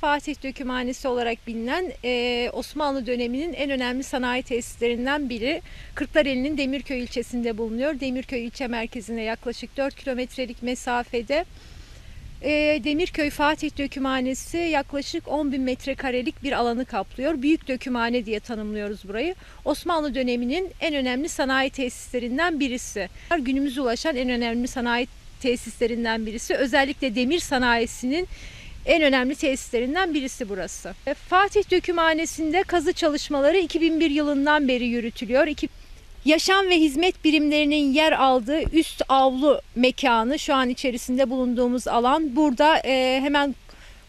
Fatih Dökümhanesi olarak bilinen e, Osmanlı döneminin en önemli sanayi tesislerinden biri. Kırklareli'nin Demirköy ilçesinde bulunuyor. Demirköy ilçe merkezine yaklaşık 4 kilometrelik mesafede. E, Demirköy Fatih Dökümhanesi yaklaşık 10 bin metrekarelik bir alanı kaplıyor. Büyük dökümhane diye tanımlıyoruz burayı. Osmanlı döneminin en önemli sanayi tesislerinden birisi. Günümüze ulaşan en önemli sanayi tesislerinden birisi. Özellikle demir sanayisinin en önemli tesislerinden birisi burası. E, Fatih Dökümhanesi'nde kazı çalışmaları 2001 yılından beri yürütülüyor. Yaşam ve hizmet birimlerinin yer aldığı üst avlu mekanı şu an içerisinde bulunduğumuz alan. Burada e, hemen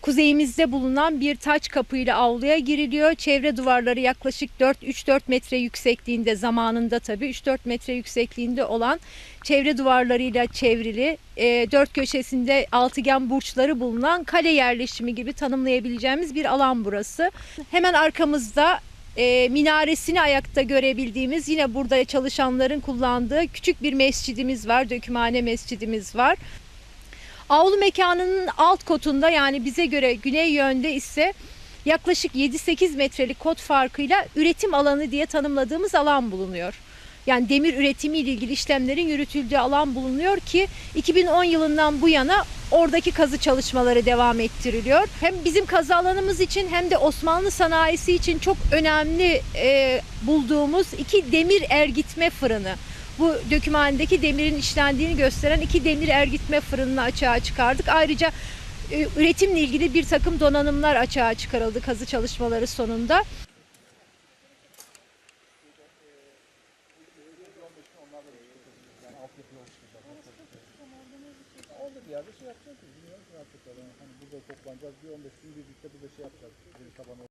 kuzeyimizde bulunan bir taç kapıyla avluya giriliyor. Çevre duvarları yaklaşık 4 3-4 metre yüksekliğinde zamanında tabii 3-4 metre yüksekliğinde olan çevre duvarlarıyla çevrili e, dört köşesinde altıgen burçları bulunan kale yerleşimi gibi tanımlayabileceğimiz bir alan burası. Hemen arkamızda e, minaresini ayakta görebildiğimiz yine burada çalışanların kullandığı küçük bir mescidimiz var. Dökümhane mescidimiz var. Avlu mekanının alt kotunda yani bize göre güney yönde ise yaklaşık 7-8 metrelik kot farkıyla üretim alanı diye tanımladığımız alan bulunuyor. Yani demir üretimi ile ilgili işlemlerin yürütüldüğü alan bulunuyor ki 2010 yılından bu yana oradaki kazı çalışmaları devam ettiriliyor. Hem bizim kazı alanımız için hem de Osmanlı sanayisi için çok önemli e, bulduğumuz iki demir ergitme fırını bu dökümhanedeki demirin işlendiğini gösteren iki demir ergitme fırınını açığa çıkardık. Ayrıca e, üretimle ilgili bir takım donanımlar açığa çıkarıldı kazı çalışmaları sonunda. Bir yerde şey yapacağız. Bilmiyorum ne yapacaklar. Yani hani burada toplanacağız. Bir 15 gün birlikte burada şey yapacağız. Veri tabanı